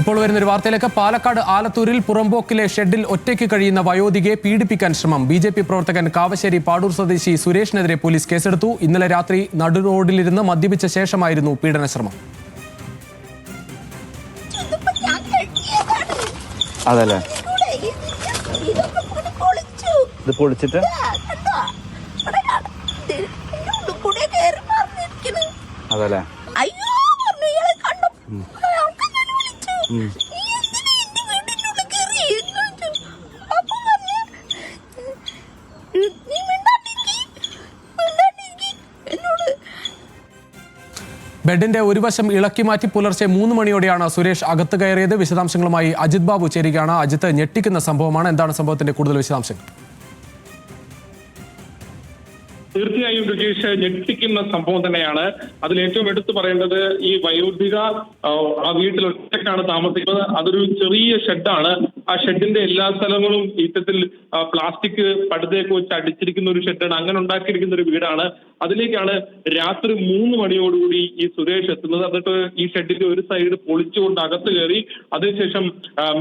ഇപ്പോൾ വരുന്ന ഒരു വാർത്തയിലേക്ക്. പാലക്കാട് ആലത്തൂരിൽ പുറമ്പോക്കിലെ ഷെഡിൽ ഒറ്റയ്ക്ക് കഴിയുന്ന വയോധികയെ പീഡിപ്പിക്കാൻ ശ്രമം. ബി ജെ പി പ്രവർത്തകൻ കാവശ്ശേരി പാടൂർ സ്വദേശി സുരേഷിനെതിരെ പോലീസ് കേസെടുത്തു. ഇന്നലെ രാത്രി നടു റോഡിലിരുന്ന് മദ്യപിച്ച ശേഷമായിരുന്നു പീഡന ശ്രമം. ഇതിപ്പോ ഞാൻ കെട്ടിയതാണ്. അതല്ലേ ഇത് പൊളിച്ചിട്ട് ഇതാ, ബെഡിന്റെ ഒരു വശം ഇളക്കി മാറ്റി പുലർച്ചെ മൂന്ന് മണിയോടെയാണ് സുരേഷ് അകത്ത് കയറിയത്. വിശദാംശങ്ങളുമായി അജിത് ബാബു ചേരുകയാണ്. അജിത്ത് ഞെട്ടിക്കുന്ന സംഭവമാണ്. എന്താണ് സംഭവത്തിന്റെ കൂടുതൽ വിശദാംശങ്ങൾ? തീർച്ചയായും രുചീഷ് ഞെട്ടിക്കുന്ന സംഭവം തന്നെയാണ്. അതിൽ ഏറ്റവും എടുത്തു പറയേണ്ടത് ഈ വയോധിക ആ വീട്ടിൽ ഒറ്റക്കാണ് താമസിക്കുന്നത്. അതൊരു ചെറിയ ഷെഡാണ് ആ ഷെഡിന്റെ എല്ലാ സ്ഥലങ്ങളും ഈറ്റത്തിൽ പ്ലാസ്റ്റിക് പടുതയൊക്കെ വെച്ച് അടിച്ചിരിക്കുന്ന ഒരു ഷെഡാണ്. അങ്ങനെ ഉണ്ടാക്കിയിരിക്കുന്ന ഒരു വീടാണ്. അതിലേക്കാണ് രാത്രി മൂന്ന് മണിയോടുകൂടി ഈ സുരേഷ് എത്തുന്നത്. എന്നിട്ട് ഈ ഷെഡിന്റെ ഒരു സൈഡ് പൊളിച്ചുകൊണ്ട് അകത്ത് കയറി അതിനുശേഷം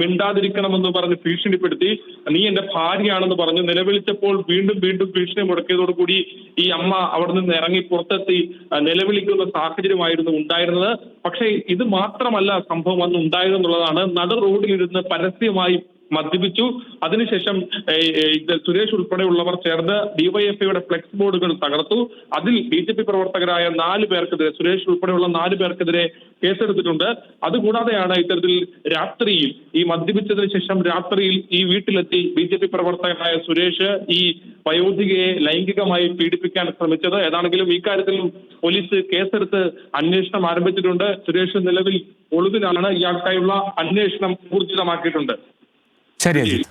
മിണ്ടാതിരിക്കണമെന്ന് പറഞ്ഞ് ഭീഷണിപ്പെടുത്തി. നീ എന്റെ ഭാര്യയാണെന്ന് പറഞ്ഞു നിലവിളിച്ചപ്പോൾ വീണ്ടും വീണ്ടും ഭീഷണി മുടക്കിയതോടുകൂടി ഈ അമ്മ അവിടെ നിന്ന് ഇറങ്ങി പുറത്തെത്തി നിലവിളിക്കുന്ന സാഹചര്യമായിരുന്നു ഉണ്ടായിരുന്നത്. പക്ഷേ ഇത് മാത്രമല്ല സംഭവം അന്ന് ഉണ്ടായതെന്നുള്ളതാണ്. നട റോഡിലിരുന്ന് പരസ്യമായി മദ്യപിച്ചു. അതിനുശേഷം സുരേഷ് ഉൾപ്പെടെയുള്ളവർ ചേർന്ന് ഡിവൈഎഫ്ഐയുടെ ഫ്ലെക്സ് ബോർഡുകൾ തകർത്തു. അതിൽ ബി ജെ പി പ്രവർത്തകരായ നാല് പേർക്കെതിരെ സുരേഷ് ഉൾപ്പെടെയുള്ള നാല് പേർക്കെതിരെ കേസെടുത്തിട്ടുണ്ട്. അതുകൂടാതെയാണ് ഇത്തരത്തിൽ രാത്രിയിൽ ഈ മദ്യപിച്ചതിന് ശേഷം രാത്രിയിൽ ഈ വീട്ടിലെത്തി ബി ജെ പി പ്രവർത്തകനായ സുരേഷ് ഈ വയോധികയെ ലൈംഗികമായി പീഡിപ്പിക്കാൻ ശ്രമിച്ചത്. ഏതാണെങ്കിലും ഇക്കാര്യത്തിൽ പോലീസ് കേസെടുത്ത് അന്വേഷണം ആരംഭിച്ചിട്ടുണ്ട്. സുരേഷ് നിലവിൽ ഒളിവിലാണ്. ഇയാൾക്കായുള്ള അന്വേഷണം ഊർജിതമാക്കിയിട്ടുണ്ട്. ശരി അജിത്ത്